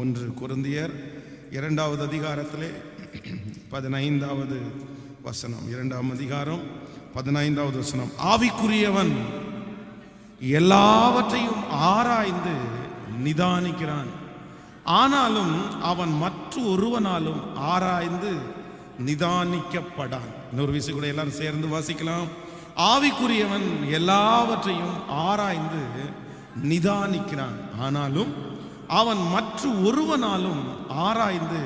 ஒன்று குருந்தியர் இரண்டாவது அதிகாரத்திலே பதினைந்தாவது வசனம். இரண்டாம் அதிகாரம் பதினைந்தாவது வசனம். ஆவிக்குரியவன் எல்லாவற்றையும் ஆராய்ந்து நிதானிக்கிறான். ஆனாலும் அவன் மற்ற ஒருவனாலும் ஆராய்ந்து நிதானிக்கப்படான். இன்னொரு விஷயம் கூட எல்லாரும் சேர்ந்து வாசிக்கலாம். ஆவிக்குரியவன் எல்லாவற்றையும் ஆராய்ந்து நிதானிக்கிறான். ஆனாலும் அவன் மற்ற ஒருவனாலும் ஆராய்ந்து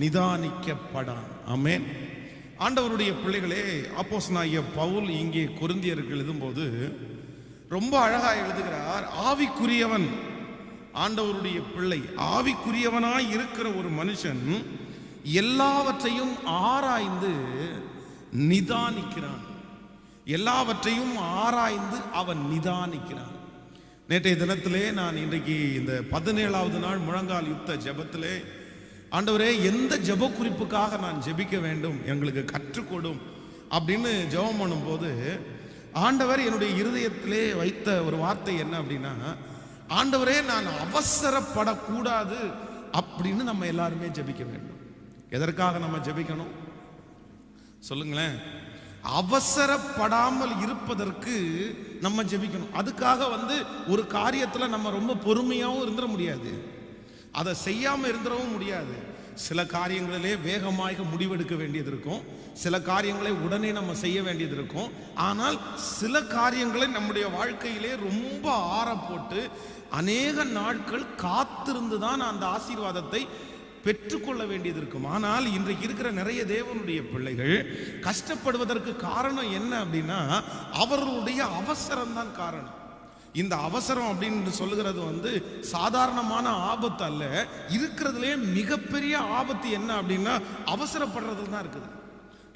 நிதானிக்கப்படான். ஆமென். ஆண்டவருடைய பிள்ளைகளே அப்போஸ்தலனாகிய பவுல் இங்கே கொரிந்தியருக்கு எழுதும்போது ரொம்ப அழகா எழுதுகிறார் ஆவிக்குரியவன் ஆண்டவருடைய பிள்ளை ஆவிக்குரியவனாய் இருக்கிற ஒரு மனுஷன் எல்லாவற்றையும் ஆராய்ந்து நிதானிக்கிறான். எல்லாவற்றையும் ஆராய்ந்து அவன் நிதானிக்கிறான். நேற்றைய தினத்திலே நான் இன்றைக்கு இந்த பதினேழாவது நாள் முழங்கால் யுத்த ஜபத்திலே ஆண்டவரே எந்த ஜெப குறிப்புக்காக நான் ஜெபிக்க வேண்டும் எங்களுக்கு கற்றுக்கொடும் அப்படின்னு ஜெபம் பண்ணும்போது ஆண்டவர் என்னுடைய இருதயத்திலே வைத்த ஒரு வார்த்தை என்ன அப்படின்னா ஆண்டவரே நான் அவசரப்படக்கூடாது அப்படின்னு நம்ம எல்லாருமே ஜெபிக்க வேண்டும். எதற்காக நம்ம ஜெபிக்கணும்? சொல்லுங்களேன். அவசரப்படாமல் இருப்பதற்கு நம்ம ஜெபிக்கணும். அதுக்காக வந்து ஒரு காரியத்தில் நம்ம ரொம்ப பொறுமையாகவும் இருந்துட முடியாது. அதை செய்யாமல் இருந்துடவும் முடியாது. சில காரியங்களிலே வேகமாக முடிவெடுக்க வேண்டியது இருக்கும். சில காரியங்களை உடனே நம்ம செய்ய வேண்டியது இருக்கும். ஆனால் சில காரியங்களை நம்முடைய வாழ்க்கையிலே ரொம்ப ஆற போட்டு அநேக நாட்கள் காத்திருந்து தான் அந்த ஆசீர்வாதத்தை பெற்றுக்கொள்ள வேண்டியது இருக்கும். ஆனால் இன்றைக்கு இருக்கிற நிறைய தேவனுடைய பிள்ளைகள் கஷ்டப்படுவதற்கு காரணம் என்ன அப்படின்னா அவர்களுடைய அவசரம் தான் காரணம். இந்த அவசரம் அப்படின்னு சொல்லுகிறது வந்து சாதாரணமான ஆபத்து அல்ல. இருக்கிறதுலே மிகப்பெரிய ஆபத்து என்ன அப்படின்னா அவசரப்படுறதுல தான் இருக்குது.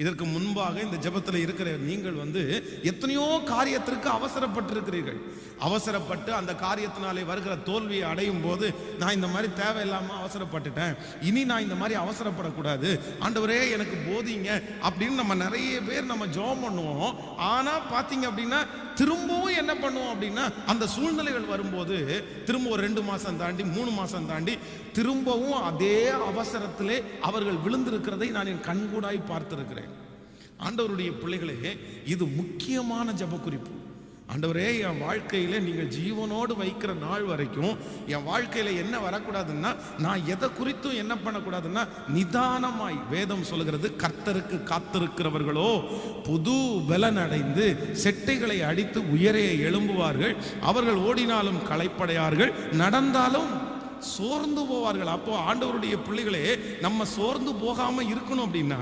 இதற்கு முன்பாக இந்த ஜெபத்தில் இருக்கிற நீங்கள் வந்து எத்தனையோ காரியத்திற்கு அவசரப்பட்டிருக்கிறீர்கள். அவசரப்பட்டு அந்த காரியத்தினாலே வருகிற தோல்வியை அடையும் போது நான் இந்த மாதிரி தேவையில்லாமல் அவசரப்பட்டுட்டேன். இனி நான் இந்த மாதிரி அவசரப்படக்கூடாது. ஆண்டவரே எனக்கு போதிங்க அப்படின்னு நம்ம நிறைய பேர் நம்ம ஜெபம் பண்ணுவோம். ஆனால் பார்த்தீங்க அப்படின்னா திரும்பவும் என்ன பண்ணுவோம் அப்படின்னா அந்த சூழ்நிலைகள் வரும்போது திரும்ப ஒரு ரெண்டு மாசம் தாண்டி மூணு மாசம் தாண்டி திரும்பவும் அதே அவசரத்திலே அவர்கள் விழுந்திருக்கிறதை நான் என் கண்கூடாய் பார்த்திருக்கிறேன். ஆண்டவருடைய பிள்ளைகளே இது முக்கியமான ஜெப குறிப்பு ஆண்டவரே என் வாழ்க்கையில நீங்கள் ஜீவனோடு வைக்கிற நாள் வரைக்கும் என் வாழ்க்கையில என்ன வரக்கூடாதுன்னா நான் எதை குறித்தும் என்ன பண்ணக்கூடாதுன்னா நிதானமாய் வேதம் சொல்கிறது கர்த்தருக்கு காத்திருக்கிறவர்களோ புது பலன் அடைந்து செட்டைகளை அடித்து உயரே எழும்புவார்கள் அவர்கள் ஓடினாலும் களைப்படையார்கள் நடந்தாலும் சோர்ந்து போவார்கள். அப்போ ஆண்டவருடைய பிள்ளைகளே நம்ம சோர்ந்து போகாம இருக்கணும் அப்படின்னா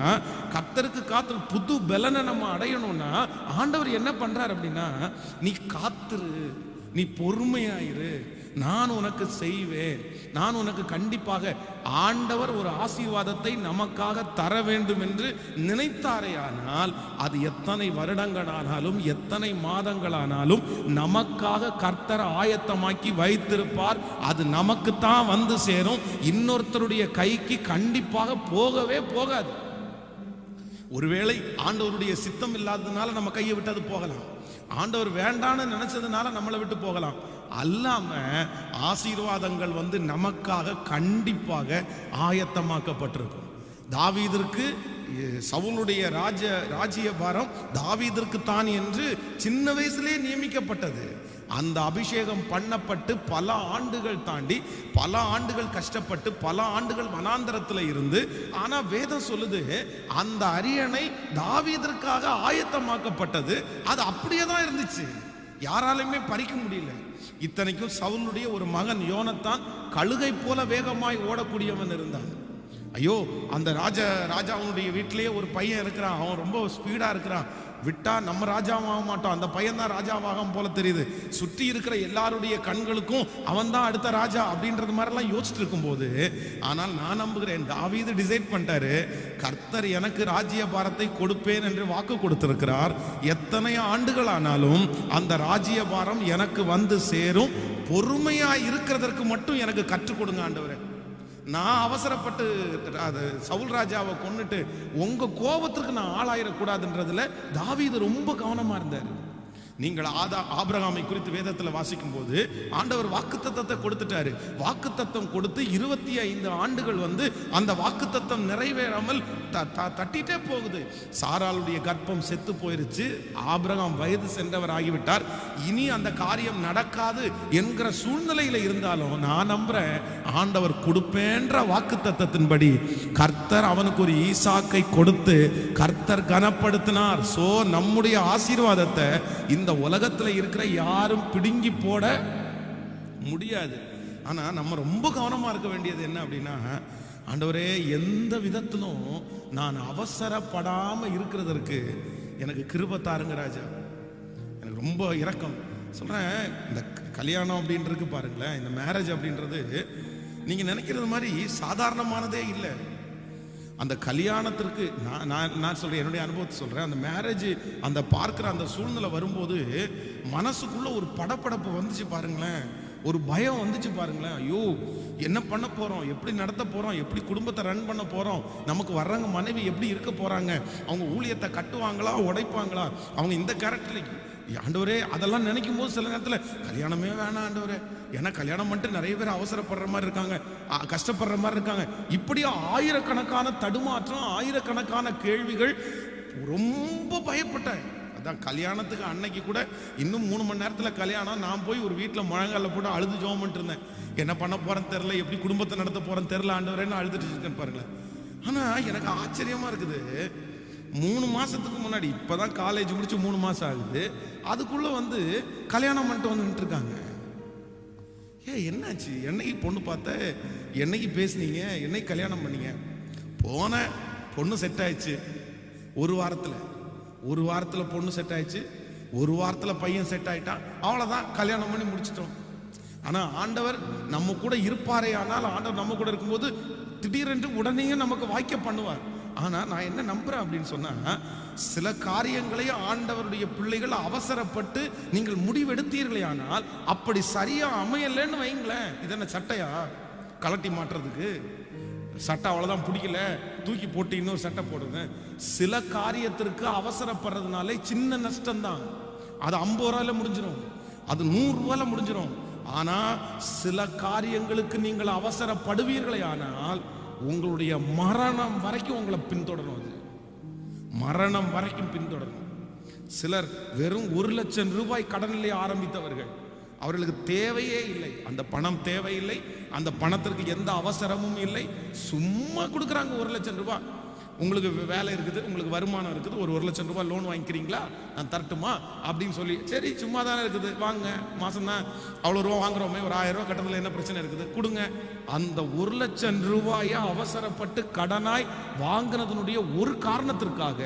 கத்தருக்கு காத்து புது பலனை நம்ம அடையணும்னா ஆண்டவர் என்ன பண்றார் அப்படின்னா நீ காத்துரு நீ பொறுமையாயிரு நான் உனக்கு செய்வேன். நான் உனக்கு கண்டிப்பாக ஆண்டவர் ஒரு ஆசீர்வாதத்தை நமக்காக தர வேண்டும் என்று நினைத்தாரேயானால் அது எத்தனை வருடங்களானாலும் எத்தனை மாதங்களானாலும் நமக்காக கர்த்தர் ஆயத்தமாக்கி வைத்திருப்பார். அது நமக்குத்தான் வந்து சேரும். இன்னொருத்தருடைய கைக்கு கண்டிப்பாக போகவே போகாது. ஒருவேளை ஆண்டவருடைய சித்தம் இல்லாததுனால நம்ம கையை விட்டு அது போகலாம். ஆண்டவர் வேண்டான்னு நினைச்சதுனால நம்மளை விட்டு போகலாம். அல்லாம ஆசீர்வாதங்கள் வந்து நமக்காக கண்டிப்பாக ஆயத்தமாக்கப்பட்டிருக்கும். தாவீதிற்கு சவுலுடைய ராஜ ராஜ்ய பாரம் தான் என்று சின்ன வயசுலேயே நியமிக்கப்பட்டது. அந்த அபிஷேகம் பண்ணப்பட்டு பல ஆண்டுகள் தாண்டி பல ஆண்டுகள் கஷ்டப்பட்டு பல ஆண்டுகள் வனாந்தரத்தில் இருந்து ஆனால் வேதம் சொல்லுது அந்த அரியணை தாவீதற்காக ஆயத்தமாக்கப்பட்டது. அது அப்படியே தான் இருந்துச்சு. யாராலையுமே பறிக்க முடியல. இத்தனைக்கும் சவுனுடைய ஒரு மகன் யோனத்தான் கழுகை போல வேகமாய் ஓடக்கூடியவன் இருந்தான். ஐயோ அந்த ராஜா ராஜாவுடைய வீட்டிலேயே ஒரு பையன் இருக்கிறான். அவன் ரொம்ப ஸ்பீடாக இருக்கிறான். விட்டா நம்ம ராஜாவாக மாட்டோம். அந்த பையன் தான் ராஜாவாகும் போல தெரியுது. சுற்றி இருக்கிற எல்லாருடைய கண்களுக்கும் அவன் தான் அடுத்த ராஜா அப்படின்றது மாதிரிலாம் யோசிச்சுட்டு இருக்கும்போது ஆனால் நான் நம்புகிறேன். தாவீது டிசைட் பண்ணிட்டாரு. கர்த்தர் எனக்கு ராஜ்ய பாரத்தை கொடுப்பேன் என்று வாக்கு கொடுத்திருக்கிறார். எத்தனை ஆண்டுகள் ஆனாலும் அந்த ராஜ்ய பாரம் எனக்கு வந்து சேரும். பொறுமையா இருக்கிறதற்கு மட்டும் எனக்கு கற்றுக் கொடுங்க ஆண்டவரே. நான் அவசரப்பட்டு அது சவுல் ராஜாவை கொன்னுட்டு உங்கள் கோபத்திற்கு நான் ஆளாயிடக்கூடாதுன்றதுல தாவீது ரொம்ப கவனமாக இருந்தார். நீங்கள் ஆதா ஆபிரகாமை குறித்து வேதத்தில் வாசிக்கும் போது ஆண்டவர் வாக்குத்தத்தத்தை கொடுத்துட்டாரு. வாக்குத்தத்தம் கொடுத்து இருபத்தி ஐந்து ஆண்டுகள் வந்து அந்த வாக்குத்தத்தம் நிறைவேறாமல் த- த- தட்டிட்டே போகுது. சாராளுடைய கர்ப்பம் செத்து போயிருச்சு. ஆபிரகாம் வயது சென்றவர் ஆகிவிட்டார். இனி அந்த காரியம் நடக்காது என்கிற சூழ்நிலையில இருந்தாலும் நான் நம்புறேன் ஆண்டவர் கொடுப்பேன்ற வாக்குத்தத்தத்தின்படி கர்த்தர் அவனுக்கு ஒரு ஈசாக்கை கொடுத்து கர்த்தர் கனப்படுத்தினார். சோ நம்முடைய ஆசீர்வாதத்தை இந்த உலகத்துல இருக்கிற யாரும் பிடுங்கி போட முடியாது. ஆனால் நம்ம ரொம்ப கவனமாக இருக்க வேண்டியது என்ன அப்படின்னா ஆண்டவரே எந்த விதத்திலும் நான் அவசரப்படாமல் இருக்கிறதற்கு எனக்கு கிருபை தாருங்க ராஜா. எனக்கு ரொம்ப இரக்கம். சொல்கிறேன் இந்த க- கல்யாணம் அப்படின்றது பாருங்களேன் இந்த மேரேஜ் அப்படின்றது நீங்கள் நினைக்கிறது மாதிரி சாதாரணமானதே இல்லை. அந்த கல்யாணத்திற்கு நான் நான் நான் சொல்கிறேன் என்னுடைய அனுபவத்தை சொல்கிறேன் அந்த மேரேஜ் அந்த பார்க்குற அந்த சூழ்நிலை வரும்போது மனசுக்குள்ளே ஒரு படப்படப்பு வந்துச்சு பாருங்களேன். ஒரு பயம் வந்துச்சு பாருங்களேன். ஐயோ என்ன பண்ண போகிறோம் எப்படி நடத்த போகிறோம் எப்படி குடும்பத்தை ரன் பண்ண போகிறோம் நமக்கு வர்றவங்க மனைவி எப்படி இருக்க போகிறாங்க அவங்க ஊழியத்தை கட்டுவாங்களா? உடைப்பாங்களா? அவங்க இந்த கேரக்டர்ல ஆண்டவரே அதெல்லாம் நினைக்கும் போது சில நேரத்தில் கல்யாணமே வேணாம் ஆண்டவரே. ஏன்னா கல்யாணம் பண்ணிட்டு நிறைய பேர் அவசரப்படுற மாதிரி இருக்காங்க. கஷ்டப்படுற மாதிரி இருக்காங்க. இப்படியே ஆயிரக்கணக்கான தடுமாற்றம் ஆயிரக்கணக்கான கேள்விகள் ரொம்ப பயப்பட்டேன் அதான் கல்யாணத்துக்கு அன்னைக்கு கூட இன்னும் மூணு மணி நேரத்தில் கல்யாணம். நான் போய் ஒரு வீட்டில் முழங்கால போட்டு அழுது ஜோம் இருந்தேன். என்ன பண்ண போகிறேன்னு தெரில எப்படி குடும்பத்தை நடத்த போகிறேன்னு தெரில ஆண்டவரேன்னு அழுதுட்டு இருக்கேன் பாருங்களேன். ஆனால் எனக்கு ஆச்சரியமாக இருக்குது. மூணு மாசத்துக்கு முன்னாடி இப்பதான் காலேஜ் முடிச்சு மூணு மாசம் ஆகுது. அதுக்குள்ள வந்து கல்யாணம் பண்ணிட்டு வந்து இருக்காங்க ஏ என்னாச்சு? என்னைக்கு பொண்ணு பார்த்த? என்னைக்கு பேசுனீங்க? என்னைக்கு கல்யாணம் பண்ணீங்க? போன பொண்ணு செட் ஆயிடுச்சு. ஒரு வாரத்தில். ஒரு வாரத்தில் பொண்ணு செட் ஆயிடுச்சு. ஒரு வாரத்தில் பையன் செட் ஆயிட்டான். அவ்வளோதான் கல்யாணம் பண்ணி முடிச்சிட்டோம். ஆனால் ஆண்டவர் நம்ம கூட இருப்பாரே ஆனால் ஆண்டவர் நம்ம கூட இருக்கும்போது திடீரென்று உடனே நமக்கு வாய்க்க பண்ணுவார். ஆனால் நான் என்ன நம்புகிறேன் அப்படின்னு சொன்னால் சில காரியங்களை ஆண்டவருடைய பிள்ளைகள் அவசரப்பட்டு நீங்கள் முடிவெடுத்தீர்களே ஆனால் அப்படி சரியாக அமையலைன்னு வைங்களேன். இது என்ன சட்டையா? கலட்டி மாட்டுறதுக்கு? சட்டை அவ்வளோதான் பிடிக்கல. தூக்கி போட்டு இன்னொரு சட்டை போடுங்க. சில காரியத்திற்கு அவசரப்படுறதுனாலே சின்ன நஷ்டம்தான். அது ஐம்பது ரூபாயில முடிஞ்சிடும் அது நூறுரூவால முடிஞ்சிடும் ஆனால் சில காரியங்களுக்கு நீங்கள் அவசரப்படுவீர்களே ஆனால் உங்களுடைய மரணம் வரைக்கும் உங்களை பின்தொடரும் அது. மரணம் வரைக்கும் பின்தொடரும் சிலர் வெறும் ஒரு லட்சம் ரூபாய் கடனிலே ஆரம்பித்தவர்கள். அவர்களுக்கு தேவையே இல்லை. அந்த பணம் தேவையில்லை. அந்த பணத்திற்கு எந்த அவசரமும் இல்லை. சும்மா கொடுக்குறாங்க ஒரு லட்சம் ரூபாய். உங்களுக்கு வேலை இருக்குது உங்களுக்கு வருமானம் இருக்குது ஒரு ஒரு லட்சம் ரூபாய் லோன் வாங்கிக்கிறீங்களா? நான் தரட்டுமா? அப்படின்னு சொல்லி சரி சும்மா தானே இருக்குது வாங்க மாதம் தான் அவ்வளோ ரூபா வாங்குறோமே ஒரு ஆயிரம் ரூபாய் கட்டணத்தில் என்ன பிரச்சனை இருக்குது? கொடுங்க. அந்த ஒரு லட்சம் ரூபாயை அவசரப்பட்டு கடனாய் வாங்கினதனுடைய ஒரு காரணத்திற்காக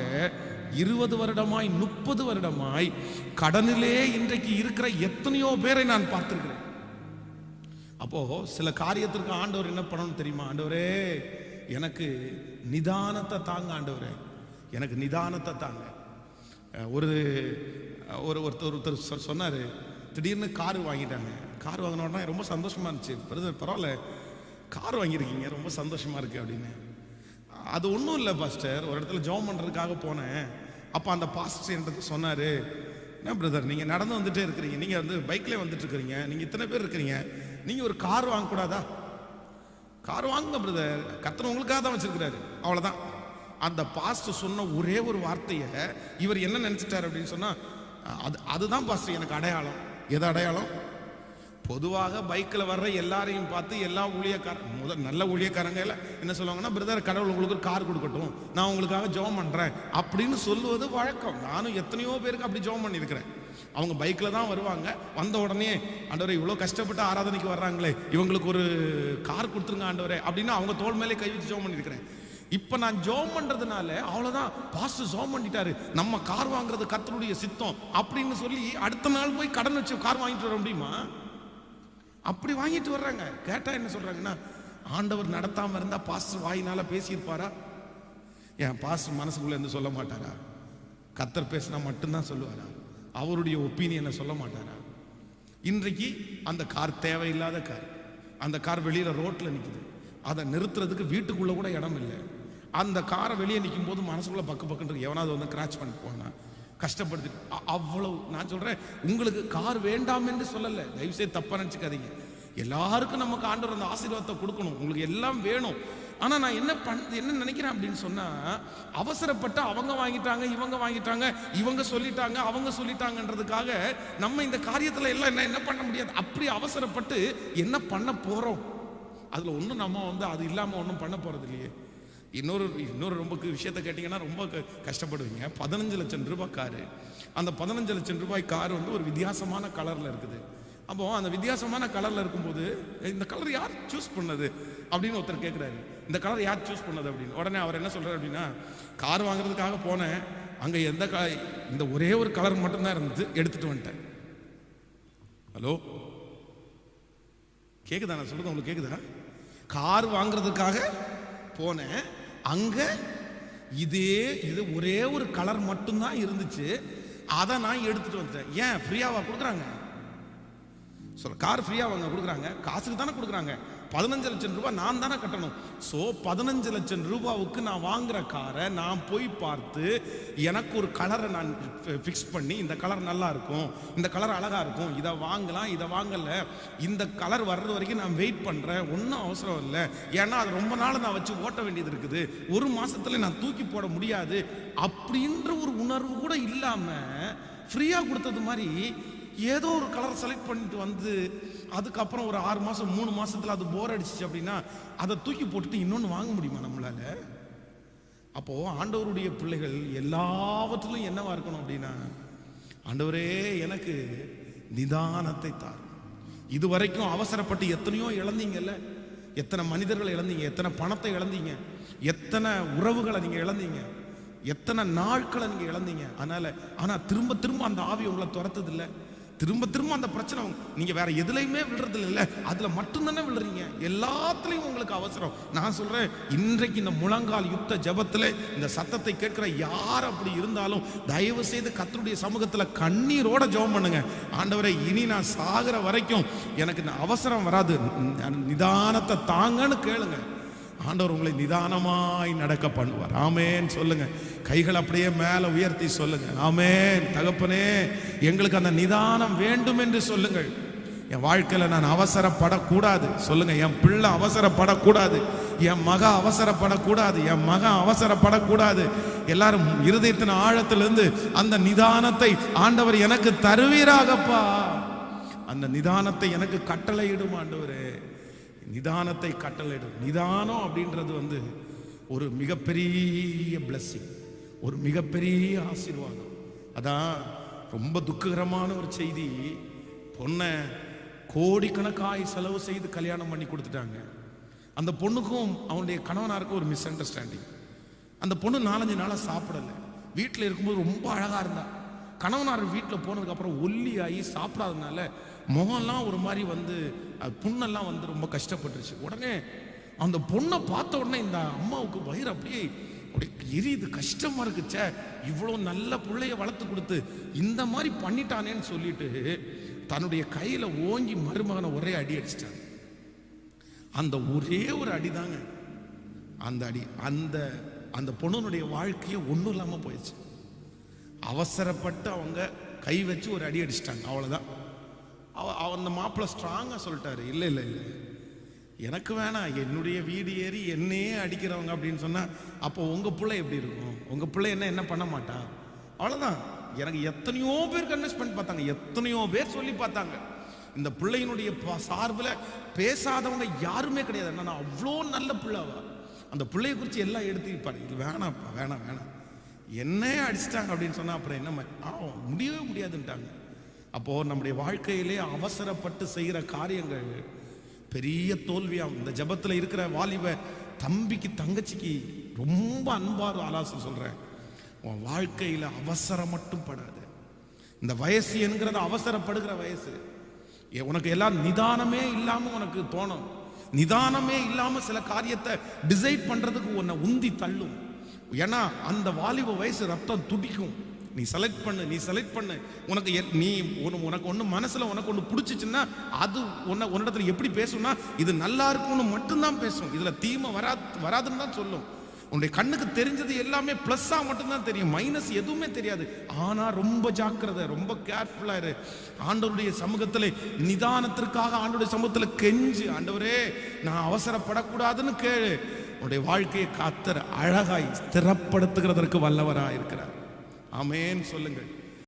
இருபது வருடமாய் முப்பது வருடமாய் கடனிலே இன்றைக்கு இருக்கிற எத்தனையோ பேரை நான் பார்த்திருக்கிறேன். அப்போ சில காரியத்திற்கு ஆண்டவர் என்ன பண்ணணும் தெரியுமா? ஆண்டவரே எனக்கு நிதானத்தை தாங்க ஆண்டவர். எனக்கு நிதானத்தை தாங்க. ஒரு ஒரு ஒருத்தர் ஒருத்தர் சொன்னார் திடீர்னு கார் வாங்கிட்டாங்க. கார் வாங்கின உடனே ரொம்ப சந்தோஷமா இருந்துச்சு. பிரதர் பரவாயில்ல கார் வாங்கியிருக்கீங்க ரொம்ப சந்தோஷமா இருக்கு அப்படின்னு. அது ஒன்றும் இல்லை பாஸ்டர். ஒரு இடத்துல ஜோம் பண்ணுறதுக்காக போனேன். அப்போ அந்த பாஸ்டர் என்கிட்ட சொன்னார் என்ன பிரதர் நீங்கள் நடந்து வந்துட்டே இருக்கிறீங்க. நீங்கள் வந்து பைக்லேயே வந்துட்டு இருக்கிறீங்க. நீங்கள் இத்தனை பேர் இருக்கிறீங்க. நீங்கள் ஒரு கார் வாங்கக்கூடாதா? கார் வாங்குங்க பிரதர் கத்தனை உங்களுக்காக தான் வச்சிருக்கிறாரு. அவ்வளோதான் அந்த பாஸ்டர் சொன்ன ஒரே ஒரு வார்த்தையை இவர் என்ன நினச்சிட்டார் அப்படின்னு சொன்னால் அது அதுதான் பாஸ்டர் எனக்கு அடையாளம். எது அடையாளம்? பொதுவாக பைக்கில் வர்ற எல்லாரையும் பார்த்து எல்லா ஊழியக்கார முதல் நல்ல ஊழியக்காரங்க எல்லாம் என்ன சொல்லுவாங்கன்னா பிரதர் கடவுள் உங்களுக்கு ஒரு கார் கொடுக்கட்டும். நான் உங்களுக்காக ஜெபம் பண்ணுறேன் அப்படின்னு சொல்லுவது வழக்கம். நானும் எத்தனையோ பேருக்கு அப்படி ஜோம் பண்ணியிருக்கிறேன். அவங்க பைக்கில் தான் வருவாங்க. வந்த உடனே ஆண்டவரை இவ்வளோ கஷ்டப்பட்டு ஆராதனைக்கு வர்றாங்களே இவங்களுக்கு ஒரு கார் கொடுத்துருங்க ஆண்டவரே அப்படின்னு அவங்க தோள் மேலே கை வச்சு ஜோம் பண்ணியிருக்கிறேன் இப்போ நான் ஜோம் பண்ணுறதுனால அவ்வளோதான் பாஸ்ட் ஜோம் பண்ணிட்டாரு. நம்ம கார் வாங்குறது கத்தருடைய சித்தம் அப்படின்னு சொல்லி அடுத்த நாள் போய் கடன் வச்சு கார் வாங்கிட்டு வர முடியுமா? அப்படி வாங்கிட்டு வர்றாங்க. கேட்டா என்ன சொல்கிறாங்கன்னா ஆண்டவர் நடத்தாமல் இருந்தால் பாஸ்டர் வாயினால் பேசியிருப்பாரா? என் பாஸ்டர் மனசுக்குள்ளே இருந்து சொல்ல மாட்டாரா? கத்தர் பேசினா மட்டும்தான் சொல்லுவாரா? அவருடைய ஒப்பீனியனை சொல்ல மாட்டாரா? இன்றைக்கு அந்த கார் தேவையில்லாத கார். அந்த கார் வெளியில் ரோட்டில் நிற்குது அதை நிறுத்துறதுக்கு வீட்டுக்குள்ளே கூட இடம் இல்லை. அந்த காரை வெளியே நிற்கும் போது மனசுக்குள்ள பக்கு பக்குன்னு எவனாவது வந்து கிராச் பண்ணி போனா கஷ்டப்படுத்திட்டு அவ்வளவு நான் சொல்கிறேன் உங்களுக்கு கார் வேண்டாம் என்று சொல்லலை. தயவுசெய்து தப்பாக நினச்சிக்காதீங்க. எல்லாருக்கும் நமக்கு ஆண்டவர் அந்த ஆசீர்வாதத்தை கொடுக்கணும். உங்களுக்கு எல்லாம் வேணும். ஆனால் நான் என்ன பண் என்ன நினைக்கிறேன் அப்படின்னு சொன்னால் அவசரப்பட்டு அவங்க வாங்கிட்டாங்க இவங்க வாங்கிட்டாங்க இவங்க சொல்லிட்டாங்க அவங்க சொல்லிட்டாங்கன்றதுக்காக நம்ம இந்த காரியத்தில் எல்லாம் என்ன என்ன பண்ண முடியாது? அப்படி அவசரப்பட்டு என்ன பண்ண போகிறோம் அதில் ஒன்றும் நம்ம வந்து அது இல்லாமல் ஒன்றும் பண்ண போகிறது இல்லையே. இன்னொரு இன்னொரு ரொம்ப விஷயத்த கேட்டிங்கன்னா ரொம்ப க- கஷ்டப்படுவீங்க. பதினஞ்சு லட்சம் ரூபாய் காரு. அந்த பதினஞ்சு லட்சம் ரூபாய் கார் வந்து ஒரு வித்தியாசமான கலரில் இருக்குது. அப்போ அந்த வித்தியாசமான கலரில் இருக்கும்போது இந்த கலர் யார் சூஸ் பண்ணது? அப்படின்னு ஒருத்தர் கேட்குறாரு இந்த கலர் யார் சூஸ் பண்ணது? அப்படின்னு. உடனே அவர் என்ன சொல்கிறார் அப்படின்னா கார் வாங்குறதுக்காக போனேன். அங்கே எந்த க இந்த ஒரே ஒரு கலர் மட்டும்தான் இருந்தது. எடுத்துகிட்டு வந்துட்டேன். ஹலோ கேக்குதா? நான் சொல்கிறது உங்களுக்கு கேக்குதா? கார் வாங்குறதுக்காக போனேன். அங்கே இதே இது ஒரே ஒரு கலர் மட்டும்தான் இருந்துச்சு. அதை நான் எடுத்துகிட்டு வந்துட்டேன். ஏன்? ஃப்ரீயாவா கொடுக்குறாங்க. சொல்ல கார் ஃப்ரீயாக அவங்க கொடுக்குறாங்க. காசுக்கு தானே கொடுக்குறாங்க. பதினஞ்சு லட்சம் ரூபாய் நான் தானே கட்டணும். ஸோ பதினஞ்சு லட்சம் ரூபாவுக்கு நான் வாங்குற காரை நான் போய் பார்த்து எனக்கு ஒரு கலரை நான் ஃபிக்ஸ் பண்ணி இந்த கலர் நல்லா இருக்கும். இந்த கலர் அழகாக இருக்கும். இதை வாங்கலாம் இதை வாங்கலை. இந்த கலர் வர்றது வரைக்கும் நான் வெயிட் பண்ணுறேன் ஒன்றும் அவசரம் இல்லை. ஏன்னா அது ரொம்ப நாள் நான் வச்சு ஓட்ட வேண்டியது இருக்குது. ஒரு மாதத்துல நான் தூக்கி போட முடியாது. அப்படின்ற ஒரு உணர்வு கூட இல்லாமல் ஃப்ரீயாக கொடுத்தது மாதிரி ஏதோ ஒரு கலர் செலக்ட் பண்ணிட்டு வந்து அதுக்கப்புறம் ஒரு ஆறு மாதம் மூணு மாதத்தில் அது போர் அடிச்சிச்சு அப்படின்னா அதை தூக்கி போட்டுட்டு இன்னொன்று வாங்க முடியுமா நம்மளால? அப்போது ஆண்டவருடைய பிள்ளைகள் எல்லாவற்றிலும் என்னவா இருக்கணும் அப்படின்னா ஆண்டவரே எனக்கு நிதானத்தை தார். இது வரைக்கும் அவசரப்பட்டு எத்தனையோ இழந்தீங்கல்ல? எத்தனை மனிதர்களை இழந்தீங்க? எத்தனை பணத்தை இழந்தீங்க? எத்தனை உறவுகளை நீங்கள் இழந்தீங்க? எத்தனை நாட்களை நீங்கள் இழந்தீங்க? அதனால் ஆனால் திரும்ப திரும்ப அந்த ஆவி உங்களை துரத்துது திரும்ப திரும்ப அந்த பிரச்சனை உங்க- நீங்க வேற எதுலையுமே விழுறது இல்ல அதுல மட்டும்தானே விழுறீங்க. எல்லாத்துலயும் உங்களுக்கு அவசரம். நான் சொல்றேன் இன்றைக்கு இந்த முழங்கால் யுத்த ஜெபத்துல இந்த சத்தத்தை கேட்கிற யார் அப்படி இருந்தாலும் தயவு செய்து கத்தருடைய சமூகத்துல கண்ணீரோட ஜெபம் பண்ணுங்க. ஆண்டவரை இனி நான் சாகிற வரைக்கும் எனக்கு இந்த அவசரம் வராது. நிதானத்தை தாங்கன்னு கேளுங்க. ஆண்டவர் உங்களை நிதானமாய் நடக்க பண்ணுவார். ஆமேன். சொல்லுங்க. கைகள் அப்படியே மேல உயர்த்தி சொல்லுங்க. ஆமேன். தகப்பனே எங்களுக்கு அந்த நிதானம் வேண்டும் என்று சொல்லுங்கள். என் வாழ்க்கையில நான் அவசரப்படக்கூடாது. சொல்லுங்க. என் பிள்ளை அவசரப்படக்கூடாது. என் மக அவசரப்படக்கூடாது. என் மகன் அவசரப்படக்கூடாது. எல்லாரும் இருதயத்தின் ஆழத்திலிருந்து அந்த நிதானத்தை ஆண்டவர் எனக்கு தருவீராகப்பா. அந்த நிதானத்தை எனக்கு கட்டளையிடும் ஆண்டவரே. நிதானத்தை கட்டளையிடும் நிதானம் அப்படின்றது வந்து ஒரு மிகப்பெரிய பிளஸ்ஸிங் ஒரு மிகப்பெரிய ஆசீர்வாதம். அதான் ரொம்ப துக்ககரமான ஒரு செய்தி. பொண்ணை கோடிக்கணக்காய் செலவு செய்து கல்யாணம் பண்ணி கொடுத்துட்டாங்க. அந்த பொண்ணுக்கும் அவனுடைய கணவனாருக்கும் ஒரு மிஸ் அண்டர்ஸ்டாண்டிங் அந்த பொண்ணு நாலஞ்சு நாளா சாப்பிடலை. வீட்டில் இருக்கும்போது ரொம்ப அழகா இருந்தா. கணவனார் வீட்டில் போனதுக்கப்புறம் ஒல்லி ஆகி சாப்பிடாதனால முகம்லாம் ஒரு மாதிரி வந்து அது புண்ணெல்லாம் வந்து ரொம்ப கஷ்டப்பட்டுருச்சு. உடனே அந்த பொண்ணை பார்த்த உடனே இந்த அம்மாவுக்கு வயிறு அப்படியே அப்படியே எரியுது. கஷ்டமா இருக்குச்சே. இவ்வளோ நல்ல பிள்ளைய வளர்த்து கொடுத்து இந்த மாதிரி பண்ணிட்டானேன்னு சொல்லிட்டு தன்னுடைய கையில ஓங்கி மருமகனை ஒரே அடி அடிச்சிட்டாங்க. அந்த ஒரே ஒரு அடிதாங்க. அந்த அடி அந்த அந்த பொண்ணுனுடைய வாழ்க்கையே ஒன்றும் இல்லாமல் போயிடுச்சு. அவசரப்பட்டு அவங்க கை வச்சு ஒரு அடி அடிச்சிட்டாங்க. அவ்வளோதான் அவ அவ- அந்த மாப்பிள்ளை ஸ்ட்ராங்காக சொல்லிட்டாரு. இல்லை இல்லை இல்லை. எனக்கு வேணாம். என்னுடைய வீடு ஏறி என்னையே அடிக்கிறவங்க அப்படின்னு சொன்னால் அப்போ உங்கள் பிள்ளை எப்படி இருக்கும்? உங்கள் பிள்ளை என்ன என்ன பண்ண மாட்டா? அவ்வளோதான் எனக்கு எத்தனையோ பேர் கன்வெஸ்ட் பண்ணி பார்த்தாங்க. எத்தனையோ பேர் சொல்லி பார்த்தாங்க. இந்த பிள்ளையினுடைய சார்பில் பேசாதவங்க யாருமே கிடையாது. என்னன்னா அவ்வளோ நல்ல பிள்ளைவா அந்த பிள்ளையை குறித்து எல்லாம் எடுத்துப்பாரு இது வேணாம்ப்பா வேணாம் வேணாம். என்னையே அடிச்சிட்டாங்க அப்படின்னு சொன்னால் அப்புறம் என்ன ஆ, முடியவே முடியாதுன்ட்டாங்க. அப்போ நம்முடைய வாழ்க்கையிலே அவசரப்பட்டு செய்கிற காரியங்கள் பெரிய தோல்வியாகும். இந்த ஜபத்தில் இருக்கிற வாலிப தம்பிக்கு தங்கச்சிக்கு ரொம்ப அன்பார் ஆலோசனை சொல்கிறேன் உன் வாழ்க்கையில் அவசரம் மட்டும் படாது. இந்த வயசு என்கிறது அவசரப்படுகிற வயசு. ஏ, உனக்கு எல்லாம் நிதானமே இல்லாமல் உனக்கு தோணும். நிதானமே இல்லாமல் சில காரியத்தை டிசைட் பண்ணுறதுக்கு உன்னை உந்தி தள்ளும். ஏன்னா அந்த வாலிப வயசு ரத்தம் துடிக்கும். நீ செலக்ட் பண்ணு நீ செலக்ட் பண்ணு. உனக்கு நீ உனக்கு ஒன்று மனசில் உனக்கு ஒன்று பிடிச்சிச்சுன்னா அது உன்னை உன்னிடத்துல எப்படி பேசும்னா இது நல்லா இருக்கும்னு மட்டும்தான் பேசும். இதில் தீமை வரா வராதுன்னு தான் சொல்லும். உன்னுடைய கண்ணுக்கு தெரிஞ்சது எல்லாமே ப்ளஸ்ஸாக மட்டும்தான் தெரியும். மைனஸ் எதுவுமே தெரியாது. ஆனால் ரொம்ப ஜாக்கிரதை ரொம்ப கேர்ஃபுல்லாக இரு. ஆண்டவருடைய சமூகத்தில் நிதானத்திற்காக ஆண்டவருடைய சமூகத்தில் கெஞ்சு ஆண்டவரே நான் அவசரப்படக்கூடாதுன்னு கேளு. உன்னுடைய வாழ்க்கையை காத்தர் அழகாய் ஸ்திரப்படுத்துகிறதற்கு வல்லவராக இருக்கிறார் அமேன்னு சொல்லுங்கள்.